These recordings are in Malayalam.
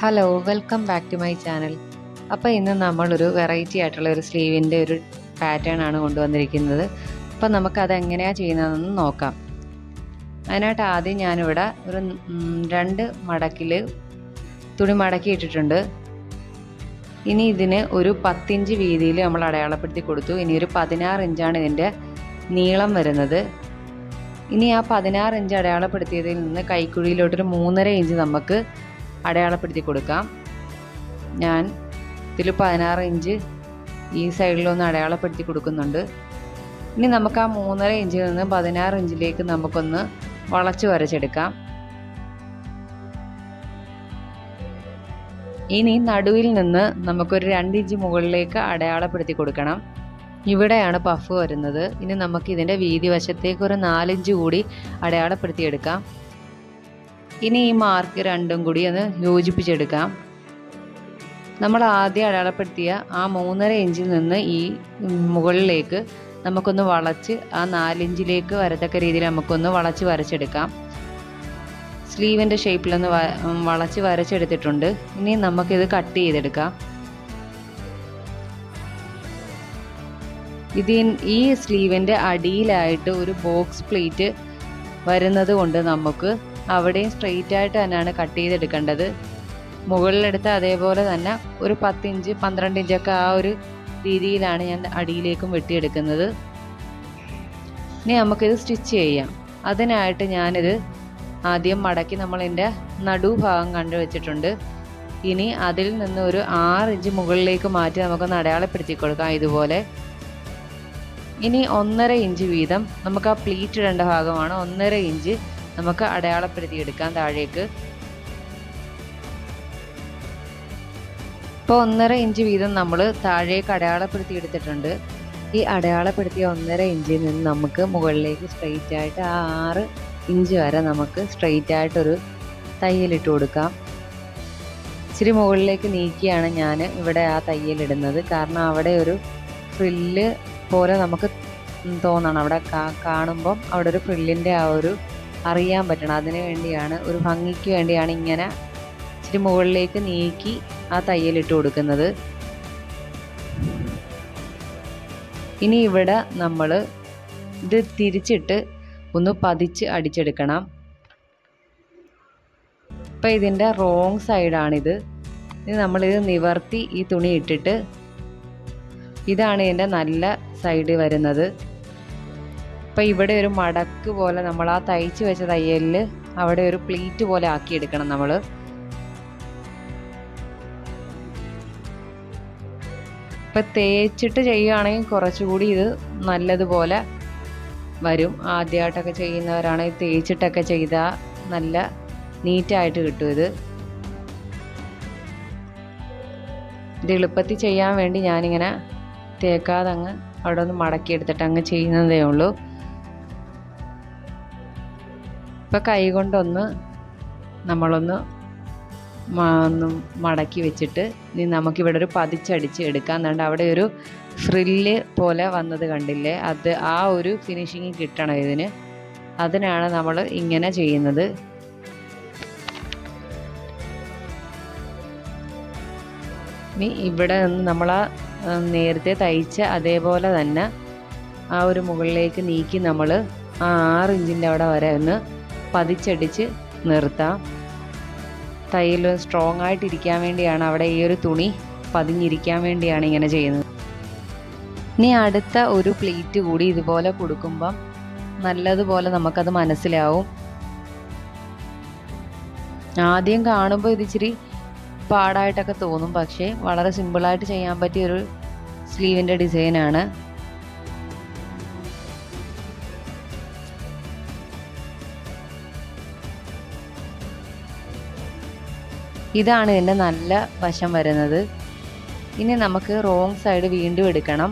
Hello welcome back to my channel അപ്പോൾ ഇന്ന് നമ്മളൊരു വെറൈറ്റി ആയിട്ടുള്ള ഒരു സ്ലീവിന്റെ ഒരു പാറ്റേൺ ആണ് കൊണ്ടുവന്നിരിക്കുന്നത്. അപ്പോൾ നമുക്കത് എങ്ങനെയാണ് ചെയ്യുന്നതെന്ന് നോക്കാം. അതിനായിട്ട് ആദ്യം ഞാനിവിടെ ഒരു രണ്ട് മടക്കിൽ തുണി മടക്കി ഇട്ടിട്ടുണ്ട്. ഇനി ഇതിന് ഒരു പത്തിഞ്ച് വീതിയിൽ നമ്മൾ അടയാളപ്പെടുത്തി കൊടുത്തു. ഇനി ഒരു പതിനാറ് ഇഞ്ചാണ് ഇതിന്റെ നീളം വരുന്നത്. ഇനി ആ പതിനാറ് ഇഞ്ച് അടയാളപ്പെടുത്തിയതിൽ നിന്ന് കൈക്കുഴിയിലോട്ടൊരു മൂന്നര ഇഞ്ച് നമുക്ക് അടയാളപ്പെടുത്തി കൊടുക്കാം. ഞാൻ ഇതിൽ പതിനാറ് ഇഞ്ച് ഈ സൈഡിലൊന്ന് അടയാളപ്പെടുത്തി കൊടുക്കുന്നുണ്ട്. ഇനി നമുക്ക് ആ മൂന്നര ഇഞ്ചിൽ നിന്ന് പതിനാറ് ഇഞ്ചിലേക്ക് നമുക്കൊന്ന് വളച്ച് വരച്ചെടുക്കാം. ഇനി നടുവിൽ നിന്ന് നമുക്കൊരു രണ്ട് ഇഞ്ച് മുകളിലേക്ക് അടയാളപ്പെടുത്തി കൊടുക്കണം. ഇവിടെയാണ് പഫ് വരുന്നത്. ഇനി നമുക്ക് ഇതിന്റെ വീതി വശത്തേക്ക് ഒരു നാലിഞ്ച് കൂടി അടയാളപ്പെടുത്തിയെടുക്കാം. ഇനി ഈ മാർക്ക് രണ്ടും കൂടി ഒന്ന് യോജിപ്പിച്ചെടുക്കാം. നമ്മൾ ആദ്യം അടയാളപ്പെടുത്തിയ ആ മൂന്നര ഇഞ്ചിൽ നിന്ന് ഈ മുകളിലേക്ക് നമുക്കൊന്ന് വളച്ച് ആ നാലിഞ്ചിലേക്ക് വരത്തക്ക രീതിയിൽ നമുക്കൊന്ന് വളച്ച് വരച്ചെടുക്കാം. സ്ലീവിന്റെ ഷേപ്പിലൊന്ന് വളച്ച് വരച്ചെടുത്തിട്ടുണ്ട്. ഇനി നമുക്കിത് കട്ട് ചെയ്തെടുക്കാം. ഇതിൻ ഈ സ്ലീവിന്റെ അടിയിലായിട്ട് ഒരു ബോക്സ് പ്ലേറ്റ് വരുന്നത് കൊണ്ട് നമുക്ക് അവിടെയും സ്ട്രെയിറ്റ് ആയിട്ട് തന്നെയാണ് കട്ട് ചെയ്തെടുക്കേണ്ടത്. മുകളിലെടുത്ത അതേപോലെ തന്നെ ഒരു പത്തിഞ്ച് പന്ത്രണ്ട് ഇഞ്ചൊക്കെ ആ ഒരു രീതിയിലാണ് ഞാൻ അടിയിലേക്കും വെട്ടിയെടുക്കുന്നത്. ഇനി നമുക്കിത് സ്റ്റിച്ച് ചെയ്യാം. അതിനായിട്ട് ഞാനിത് ആദ്യം മടക്കി നമ്മൾ എന്റെ നടുഭാഗം കണ്ടു വെച്ചിട്ടുണ്ട് ഇനി അതിൽ നിന്ന് ഒരു ആറ് ഇഞ്ച് മുകളിലേക്ക് മാറ്റി നമുക്കൊന്ന് അടയാളപ്പെടുത്തി കൊടുക്കാം ഇതുപോലെ. ഇനി ഒന്നര ഇഞ്ച് വീതം നമുക്ക് ആ പ്ലീറ്റ് ഇടേണ്ട ഭാഗമാണ് ഒന്നര ഇഞ്ച്. നമുക്ക് അടയാളപ്പെടുത്തിയെടുക്കാം താഴേക്ക്. ഇപ്പോൾ ഒന്നര ഇഞ്ച് വീതം നമ്മൾ താഴേക്ക് അടയാളപ്പെടുത്തി എടുത്തിട്ടുണ്ട്. ഈ അടയാളപ്പെടുത്തിയ ഒന്നര ഇഞ്ചിൽ നിന്ന് നമുക്ക് മുകളിലേക്ക് സ്ട്രെയിറ്റ് ആയിട്ട് ആ ആറ് ഇഞ്ച് വരെ നമുക്ക് സ്ട്രെയിറ്റ് ആയിട്ടൊരു തയ്യലിട്ട് കൊടുക്കാം. ഇച്ചിരി മുകളിലേക്ക് നീക്കിയാണ് ഞാൻ ഇവിടെ ആ തയ്യലിടുന്നത് കാരണം അവിടെ ഒരു ഫ്രില്ല് പോലെ നമുക്ക് തോന്നണം. അവിടെ കാണുമ്പം അവിടെ ഒരു ഫ്രില്ലിന്റെ ആ ഒരു അറിയാൻ പറ്റണം. അതിന് വേണ്ടിയാണ് ഒരു ഭംഗിക്ക് വേണ്ടിയാണ് ഇങ്ങനെ ഇച്ചിരി മുകളിലേക്ക് നീക്കി ആ തയ്യലിട്ട് കൊടുക്കുന്നത്. ഇനി ഇവിടെ നമ്മൾ ഇത് തിരിച്ചിട്ട് ഒന്ന് പതിച്ച് അടിച്ചെടുക്കണം. ഇപ്പം ഇതിന്റെ റോങ് സൈഡാണിത്. ഇത് നമ്മളിത് നിവർത്തി ഈ തുണി ഇട്ടിട്ട് ഇതാണ് ഇതിന്റെ നല്ല സൈഡ് വരുന്നത്. ഇപ്പം ഇവിടെ ഒരു മടക്ക് പോലെ നമ്മൾ ആ തയ്ച്ച് വെച്ച തയ്യലിൽ അവിടെ ഒരു പ്ലീറ്റ് പോലെ ആക്കിയെടുക്കണം നമ്മൾ ഇപ്പം തേച്ചിട്ട് ചെയ്യുകയാണെങ്കിൽ കുറച്ചുകൂടി ഇത് നല്ലതുപോലെ വരും. ആദ്യമായിട്ടൊക്കെ ചെയ്യുന്നവരാണെങ്കിൽ തേച്ചിട്ടൊക്കെ ചെയ്താൽ നല്ല നീറ്റായിട്ട് കിട്ടും ഇത്. ഇത് എളുപ്പത്തിൽ ചെയ്യാൻ വേണ്ടി ഞാനിങ്ങനെ തേക്കാതെ അങ്ങ് അവിടെ ഒന്ന് മടക്കിയെടുത്തിട്ട് അങ്ങ് ചെയ്യുന്നതേ ഉള്ളൂ. ഇപ്പം കൈ കൊണ്ടൊന്ന് നമ്മളൊന്ന് ഒന്ന് മടക്കി വെച്ചിട്ട് ഇനി നമുക്കിവിടെ ഒരു പതിച്ചടിച്ച് എടുക്കാം. എന്നുണ്ട് അവിടെ ഒരു ഫ്രില്ല് പോലെ വന്നത് കണ്ടില്ലേ? അത് ആ ഒരു ഫിനിഷിങ് കിട്ടണം ഇതിന്. അതിനാണ് നമ്മൾ ഇങ്ങനെ ചെയ്യുന്നത്. ഇനി ഇവിടെ നിന്ന് നമ്മൾ ആ നേരത്തെ തയ്ച്ച അതേപോലെ തന്നെ ആ ഒരു മുകളിലേക്ക് നീക്കി നമ്മൾ ആ ആറ് ഇഞ്ചിന്റെ അവിടെ വരെ ഒന്ന് പതിച്ചടിച്ച് നിർത്താം. തയ്യൽ സ്ട്രോങ് ആയിട്ടിരിക്കാൻ വേണ്ടിയാണ് അവിടെ ഈ ഒരു തുണി പതിഞ്ഞിരിക്കാൻ വേണ്ടിയാണ് ഇങ്ങനെ ചെയ്യുന്നത്. ഇനി അടുത്ത ഒരു പ്ലേറ്റ് കൂടി ഇതുപോലെ കൊടുക്കുമ്പം നല്ലതുപോലെ നമുക്കത് മനസ്സിലാവും. ആദ്യം കാണുമ്പോൾ ഇത് ഇച്ചിരി പാടായിട്ടൊക്കെ തോന്നും. പക്ഷേ വളരെ സിമ്പിളായിട്ട് ചെയ്യാൻ പറ്റിയ ഒരു സ്ലീവിന്റെ ഡിസൈനാണ് ഇതാണ് ഇതിന്റെ നല്ല വശം വരുന്നത്. ഇനി നമുക്ക് റോങ് സൈഡ് വീണ്ടും എടുക്കണം.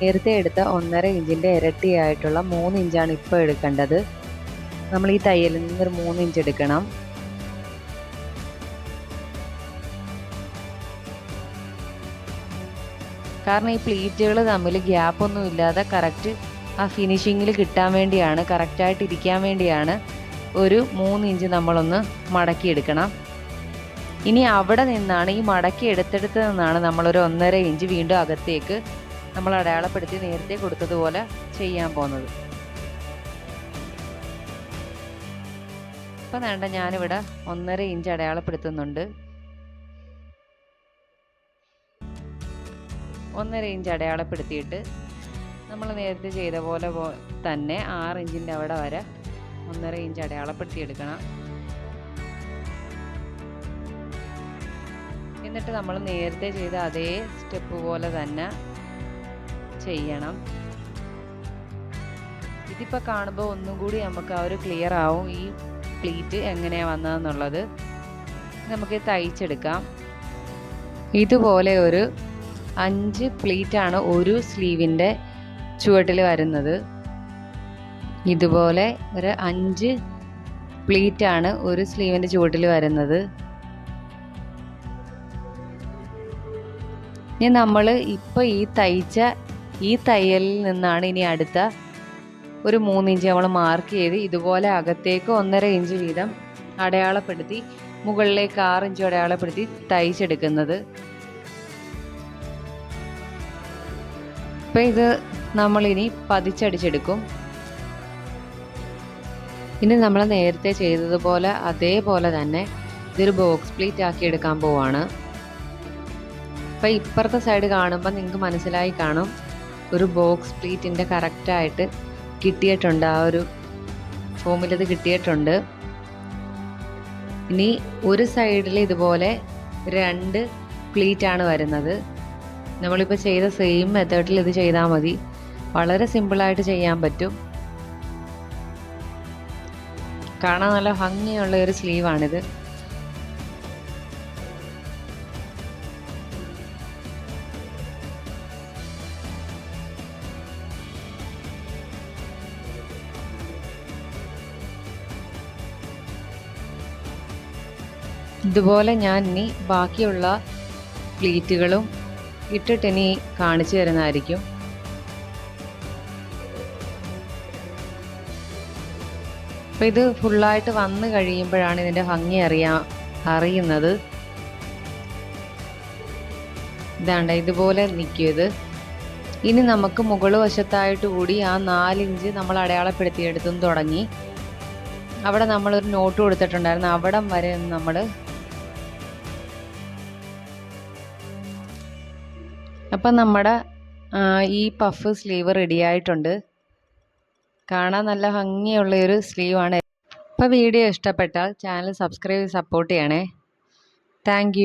നേരത്തെ എടുത്ത ഒന്നര ഇഞ്ചിന്റെ ഇരട്ടിയായിട്ടുള്ള മൂന്ന് ഇഞ്ചാണ് ഇപ്പോൾ എടുക്കേണ്ടത്. നമ്മൾ ഈ തയ്യലിൽ നിന്ന് ഒരു മൂന്ന് ഇഞ്ച് എടുക്കണം. കാരണം ഈ പ്ലീറ്റുകൾ തമ്മിൽ ഗ്യാപ്പൊന്നും ഇല്ലാതെ കറക്റ്റ് ആ ഫിനിഷിങ്ങിൽ കിട്ടാൻ വേണ്ടിയാണ് കറക്റ്റായിട്ട് ഇരിക്കാൻ വേണ്ടിയാണ് ഒരു മൂന്ന് ഇഞ്ച് നമ്മളൊന്ന് മടക്കിയെടുക്കണം. ഇനി അവിടെ നിന്നാണ് ഈ മടക്കി എടുത്തെടുത്ത് നിന്നാണ് നമ്മളൊരു ഒന്നര ഇഞ്ച് വീണ്ടും അകത്തേക്ക് നമ്മൾ അടയാളപ്പെടുത്തി നേരത്തെ കൊടുത്തതുപോലെ ചെയ്യാൻ പോകുന്നത്. ഇപ്പം വേണ്ട ഞാനിവിടെ ഒന്നര ഇഞ്ച് അടയാളപ്പെടുത്തുന്നുണ്ട്. ഒന്നര ഇഞ്ച് അടയാളപ്പെടുത്തിയിട്ട് നമ്മൾ നേരത്തെ ചെയ്ത പോലെ തന്നെ ആറ് ഇഞ്ചിന്റെ അവിടെ വരെ ഒന്നര ഇഞ്ച് അടയാളപ്പെടുത്തിയെടുക്കണം. എന്നിട്ട് നമ്മൾ നേരത്തെ ചെയ്ത അതേ സ്റ്റെപ്പ് പോലെ തന്നെ ചെയ്യണം. ഇതിപ്പോൾ കാണുമ്പോൾ ഒന്നും കൂടി നമുക്ക് ആ ഒരു ക്ലിയർ ആവും ഈ പ്ലീറ്റ് എങ്ങനെയാണ് വന്നതെന്നുള്ളത്. നമുക്ക് തയ്ച്ചെടുക്കാം. ഇതുപോലെ ഒരു അഞ്ച് പ്ലീറ്റാണ് ഒരു സ്ലീവിന്റെ ചുവട്ടിൽ വരുന്നത്. ഇതുപോലെ ഒരു അഞ്ച് പ്ലീറ്റാണ് ഒരു സ്ലീവിന്റെ ചുവട്ടിൽ വരുന്നത്. ഇനി നമ്മൾ ഇപ്പോൾ ഈ തയ്ച്ച ഈ തയ്യലിൽ നിന്നാണ് ഇനി അടുത്ത ഒരു മൂന്നിഞ്ച് നമ്മൾ മാർക്ക് ചെയ്ത് ഇതുപോലെ അകത്തേക്ക് ഒന്നര ഇഞ്ച് വീതം അടയാളപ്പെടുത്തി മുകളിലേക്ക് ആറ് ഇഞ്ച് അടയാളപ്പെടുത്തി തയ്ച്ചെടുക്കുന്നത്. അപ്പം ഇത് നമ്മളിനി പതിച്ചടിച്ചെടുക്കും. ഇനി നമ്മൾ നേരത്തെ ചെയ്തതുപോലെ അതേപോലെ തന്നെ ഇതൊരു ബോക്സ് പ്ലീറ്റ് ആക്കി എടുക്കാൻ പോവാണ്. അപ്പം ഇപ്പുറത്തെ സൈഡ് കാണുമ്പോൾ നിങ്ങൾക്ക് മനസ്സിലായി കാണും. ഒരു ബോക്സ് പ്ലീറ്റിന്റെ കറക്റ്റായിട്ട് കിട്ടിയിട്ടുണ്ട്. ആ ഒരു ഫോമിലത് കിട്ടിയിട്ടുണ്ട്. ഇനി ഒരു സൈഡിൽ ഇതുപോലെ രണ്ട് പ്ലീറ്റാണ് വരുന്നത്. നമ്മളിപ്പോൾ ചെയ്ത സെയിം മെത്തേഡിൽ ഇത് ചെയ്താൽ മതി. വളരെ സിമ്പിളായിട്ട് ചെയ്യാൻ പറ്റും. കാണാൻ നല്ല ഭംഗിയുള്ള ഒരു സ്ലീവാണിത് ഇതുപോലെ ഞാൻ ഇനി ബാക്കിയുള്ള പ്ലീറ്റുകളും ഇട്ടിട്ട് ഇനി കാണിച്ചു തരുന്നതായിരിക്കും. അപ്പോൾ ഇത് ഫുള്ളായിട്ട് വന്നു കഴിയുമ്പോഴാണ് ഇതിന്റെ ഭംഗി അറിയാ അറിയുന്നത്. ഇതാണ്ട ഇതുപോലെ നിൽക്കും ഇത്. ഇനി നമുക്ക് മുകൾ വശത്തായിട്ട് കൂടി ആ നാലിഞ്ച് നമ്മൾ അടയാളപ്പെടുത്തിയെടുത്തും തുടങ്ങി. അവിടെ നമ്മളൊരു നോട്ട് കൊടുത്തിട്ടുണ്ടായിരുന്നു. അവിടം വരെ നമ്മൾ അപ്പം നമ്മുടെ ഈ പഫ് സ്ലീവ് റെഡിയായിട്ടുണ്ട് കാണാൻ നല്ല ഭംഗിയുള്ള ഒരു സ്ലീവാണ് അപ്പോൾ വീഡിയോ ഇഷ്ടപ്പെട്ടാൽ ചാനൽ സബ്സ്ക്രൈബ് സപ്പോർട്ട് ചെയ്യണേ. താങ്ക്